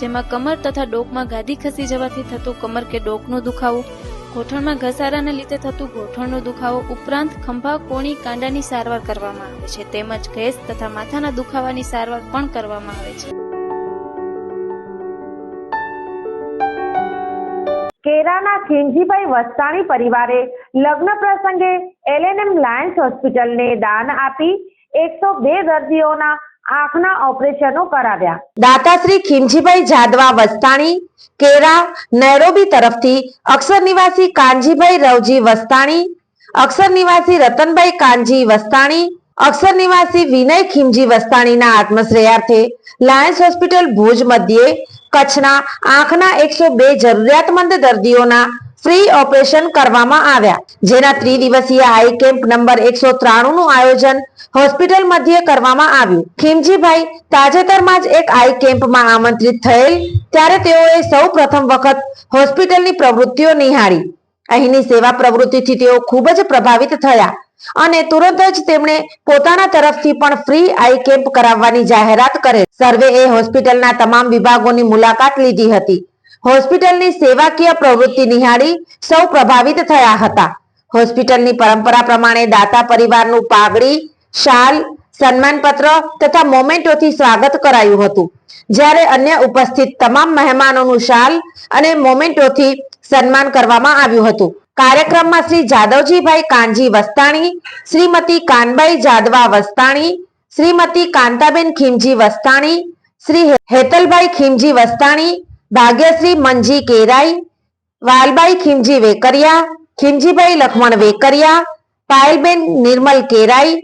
જેમાં કમર તથા ડોકમાં ગાદી ખસી જવાથી થતું કમર કે ડોકનો દુખાવો, ગોઠણમાં ઘસારાને લીધે થતું ગોઠણનો દુખાવો ઉપરાંત ખંભા, કોણી, કાંડાની સારવાર કરવામાં આવે છે. તેમજ ગેસ તથા માથાના દુખાવાની સારવાર પણ કરવામાં આવે છે. કેરાના ખીમજીભાઈ વસ્તાણી પરિવારે લગ્ન પ્રસંગે એલએનએમ લાયન્સ હોસ્પિટલને દાન આપી એકસો બે દર્દીઓના આંખના ઓપરેશનો કરાવ્યા. દાતાશ્રી ખીમજીભાઈ જાદવા વસ્તાણી, કેરા, નૈરોબી તરફથી અક્ષર નિવાસી કાનજીભાઈ રવજી વસ્તાણી, અક્ષર નિવાસી રતનભાઈ કાનજી વસ્તાણી, અક્ષર નિવાસી વિનય ખીમજી વસ્તાણીના આત્મશ્રેયાર્થે લાયન્સ હોસ્પિટલ ભુજ મધ્યે કચ્છના આંખના એકસો બે જરૂરિયાતમંદ દર્દીઓના ફ્રી ઓપરેશન કરવામાં આવ્યા. જેના ત્રિદિવસીય આઈ કેમ્પ નંબર એકસો ત્રાણું નું આયોજન હોસ્પિટલ મધ્યે કરવામાં આવ્યું. ખીમજીભાઈ તાજેતરમાં જ એક આઈ કેમ્પમાં આમંત્રિત થયેલ, ત્યારે તેઓએ સૌ પ્રથમ વખત હોસ્પિટલની પ્રવૃત્તિઓ નિહાળી. અહીંની સેવા પ્રવૃત્તિથી તેઓ ખૂબ જ પ્રભાવિત થયા અને તુરંત જ તેમણે પોતાના તરફથી પણ ફ્રી આઈ કેમ્પ કરાવવાની જાહેરાત કરે સર્વે એ હોસ્પિટલના તમામ વિભાગોની મુલાકાત લીધી હતી. હોસ્પિટલની સેવાકીય પ્રવૃત્તિ નિહાળી સૌ પ્રભાવિત થયા હતા. હોસ્પિટલની પરંપરા પ્રમાણે દાતા પરિવારનું પાઘડી, શાલ, સન્માનપત્ર તથા મોમેન્ટોથી સ્વાગત કરાયું હતું. જ્યારે અન્ય ઉપસ્થિત તમામ મહેમાનોનું શાલ અને મોમેન્ટોથી સન્માન કરવામાં આવ્યું હતું. કાર્યક્રમમાં શ્રી જાદવજીભાઈ કાનજી વસ્તાણી, શ્રીમતી કાનબાઈ જાદવા વસ્તાણી, શ્રીમતી કાંતાબેન ખીમજી વસ્તાણી, શ્રી હેતલભાઈ ખીમજી વસ્તાણી ભાગ્યશ્રી મંજી, કેરાઈ, વાલબાઈ, ખીમજી, વેકરિયા, ખીમજીભાઈ, લખમણ, વેકરિયા, પાયલબેન, નિર્મલ, કેરાઈ,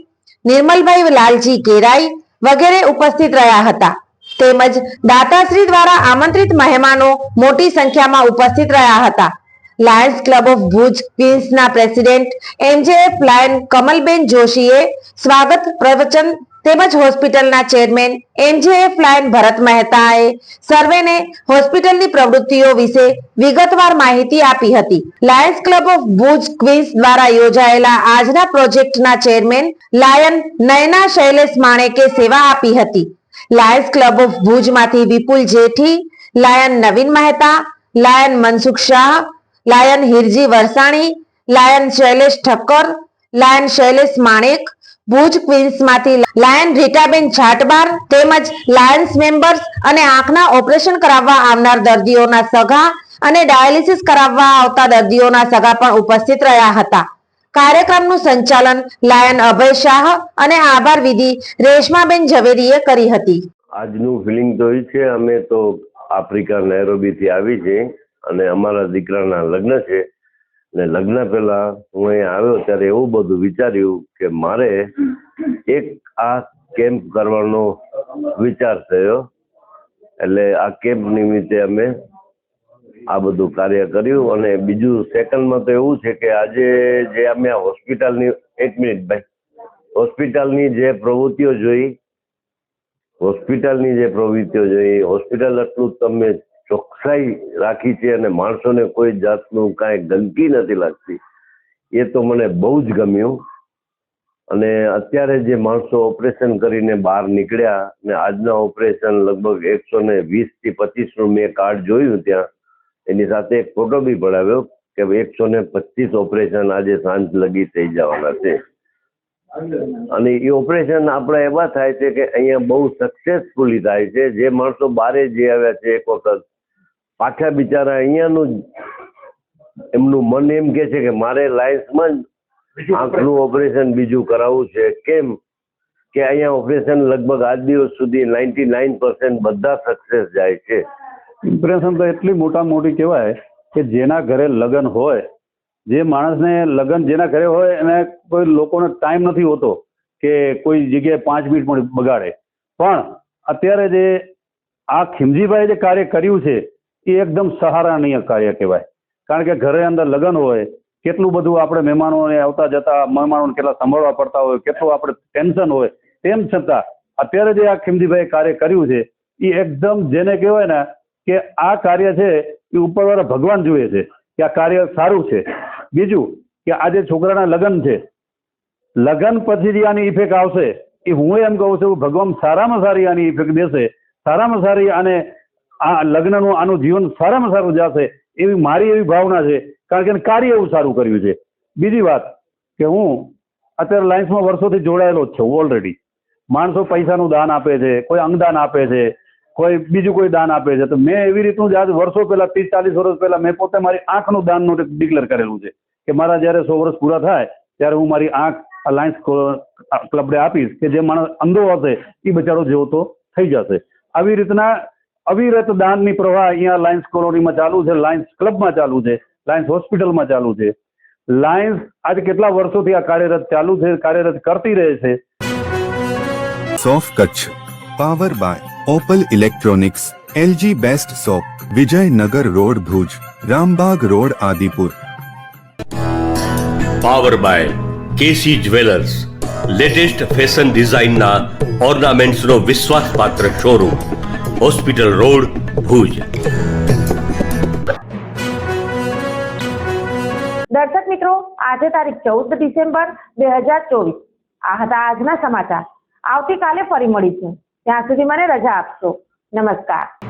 નિર્મલભાઈ, લાલજી, કેરાઈ વગેરે ઉપસ્થિત રહ્યા હતા. તેમજ દાતાશ્રી દ્વારા આમંત્રિત મહેમાનો મોટી સંખ્યામાં ઉપસ્થિત રહ્યા હતા. લાયન્સ ક્લબ ઓફ ભુજ ક્વીન્સના પ્રેસિડેન્ટ એમજેએફ લાયન કમલબેન જોશીએ સ્વાગત પ્રવચન તેમજ હોસ્પિટલના ચેરમેન એમજેએફ લાયન ભરત મહેતાએ સર્વેને હોસ્પિટલની પ્રવૃત્તિઓ વિશે વિગતવાર માહિતી આપી હતી. Lions club of Bhuj queens દ્વારા યોજાયેલા આજના પ્રોજેક્ટના ચેરમેન લાયન નયના શૈલેષ માણેકે સેવા આપી હતી. Lions club of ભુજમાંથી Vipul Jethi, lion Navin Mehta, lion Mansukh Shah, lion Hirji Varsani, lion Shailesh Thakkar, lion Shailesh Manek Bhuj ક્વીન્સમાંથી lion Ritaben Chhatbar તેમજ લાયન્સ મેમ્બર્સ અને આંખના ઓપરેશન કરાવવા આવનાર દર્દીઓના સગા અને ડાયાલિસિસ કરાવવા આવતા દર્દીઓના સગા પણ ઉપસ્થિત રહ્યા હતા. કાર્યક્રમનું સંચાલન લાયન અભય શાહ અને આભાર વિધિ રેશમાબેન ઝવેરીએ કરી હતી. આજનું ફિલિંગ તો છે, અમે તો આફ્રિકા નૈરોબી થી આવી છે અને અમારા દીકરાના લગ્ન છે. ને લગ્ન પહેલા હું અહીંયા આવ્યો ત્યારે એવું બધું વિચાર્યું કે મારે એક આ કેમ્પ કરવાનો વિચાર થયો. એટલે આ કેમ્પ નિમિત્તે અમે આ બધું કાર્ય કર્યું અને બીજું સેકન્ડમાં તો એવું છે કે આજે જે અમે હોસ્પિટલની એક મિનિટ ભાઈ હોસ્પિટલની જે પ્રવૃત્તિઓ જોઈ હોસ્પિટલની જે પ્રવૃત્તિઓ જોઈ હોસ્પિટલ એટલું તમે ચોકસાઈ રાખી છે અને માણસોને કોઈ જાતનું કાંઈ ગંદકી નથી લાગતી. એ તો મને બહુ જ ગમ્યું. અને અત્યારે જે માણસો ઓપરેશન કરીને બહાર નીકળ્યા ને આજના ઓપરેશન લગભગ એકસો ને વીસથી પચીસનું મેં કાર્ડ જોયું ત્યાં. એની સાથે એક ફોટો બી પડાવ્યો કે એકસો ને પચીસ ઓપરેશન આજે સાંજ લગી થઈ જવાના છે. અને એ ઓપરેશન આપણા એવા થાય છે કે અહીંયા બહુ સક્સેસફુલી થાય છે. જે માણસો બારે જે આવ્યા છે, એક વખત પાછા બિચારા અહીંયાનું એમનું મન એમ કે છે કે મારે લાયન્સમાં જ આંખનું ઓપરેશન બીજું કરાવવું છે. કેમ? કે અહીંયા ઓપરેશન લગભગ આજ દિવસ સુધી નાઇન્ટી નાઇન બધા સક્સેસ જાય છે. ઇમ્પ્રેશન તો એટલી મોટા મોટી કહેવાય કે જેના ઘરે લગ્ન હોય જે માણસને લગ્ન જેના ઘરે હોય એને કોઈ લોકોને ટાઈમ નથી હોતો કે કોઈ જગ્યાએ પાંચ મિનિટ પણ બગાડે. પણ અત્યારે જે આ ખીમજીભાઈ જે કાર્ય કર્યું છે એ એકદમ સહારાનીય કાર્ય કહેવાય. કારણ કે ઘરે અંદર લગ્ન હોય, કેટલું બધું આપણે મહેમાનોને આવતા જતા, મહેમાનોને કેટલા સંભાળવા પડતા હોય, કેટલું આપણે ટેન્શન હોય, તેમ છતાં અત્યારે જે આ ખીમજીભાઈ કાર્ય કર્યું છે, એ એકદમ જેને કહેવાય ને કે આ કાર્ય છે, એ ઉપરવાળા ભગવાન જુએ છે કે આ કાર્ય સારું છે. બીજું કે આજે છોકરાના લગ્ન છે, લગ્ન પછી જે આની ઇફેક્ટ આવશે, એ હું એમ કહું છું, ભગવાન સારામાં સારી આની ઇફેક્ટ દેશે, સારામાં સારી આને આ લગ્નનું આનું જીવન સારામાં સારું જશે એવી મારી એવી ભાવના છે. કારણ કે કાર્ય એવું સારું કર્યું છે. બીજી વાત કે હું અત્યારે લાયન્સમાં વર્ષોથી જોડાયેલો જ છું ઓલરેડી માણસો પૈસાનું દાન આપે છે, કોઈ અંગદાન આપે છે, કોઈ બીજું કોઈ દાન આપે છે. તો મેં એવી રીતનું જ આજ વર્ષો પહેલા, ત્રીસ ચાલીસ વર્ષ પહેલાં મેં પોતે મારી આંખનું દાનનું ડિક્લેર કરેલું છે કે મારા જ્યારે સો વર્ષ પૂરા થાય ત્યારે હું મારી આંખ લાયન્સ ક્લબને આપીશ કે જે માણસ અંધો હશે એ બચારો જેવો તો થઈ જશે. આવી રીતના અવિરત દાનની પ્રવાહ અહીંયા લાયન્સ કોલોનીમાં ચાલુ છે લાયન્સ ક્લબમાં ચાલુ છે લાયન્સ હોસ્પિટલમાં ચાલુ છે. લાયન્સ આજે કેટલા વર્ષોથી આ કાર્યરત ચાલુ છે કાર્યરત કરતી રહે છે. સોફ Kutch power by Opal electronics LG best shop Vijaynagar road Bhuj Rambag road Adipur. Power by KC jewellers latest fashion ડિઝાઇનના ઓર્નામેન્ટ્સનો વિશ્વાસપાત્ર શોરૂમ હોસ્પિટલ રોડ ભુજ. દર્શક મિત્રો, આજે તારીખ ચૌદ ડિસેમ્બર બે હજાર ચોવીસ. આ હતા આજના સમાચાર. આવતીકાલે ફરી મળીશું. ત્યાં સુધી મને રજા આપશો. નમસ્કાર.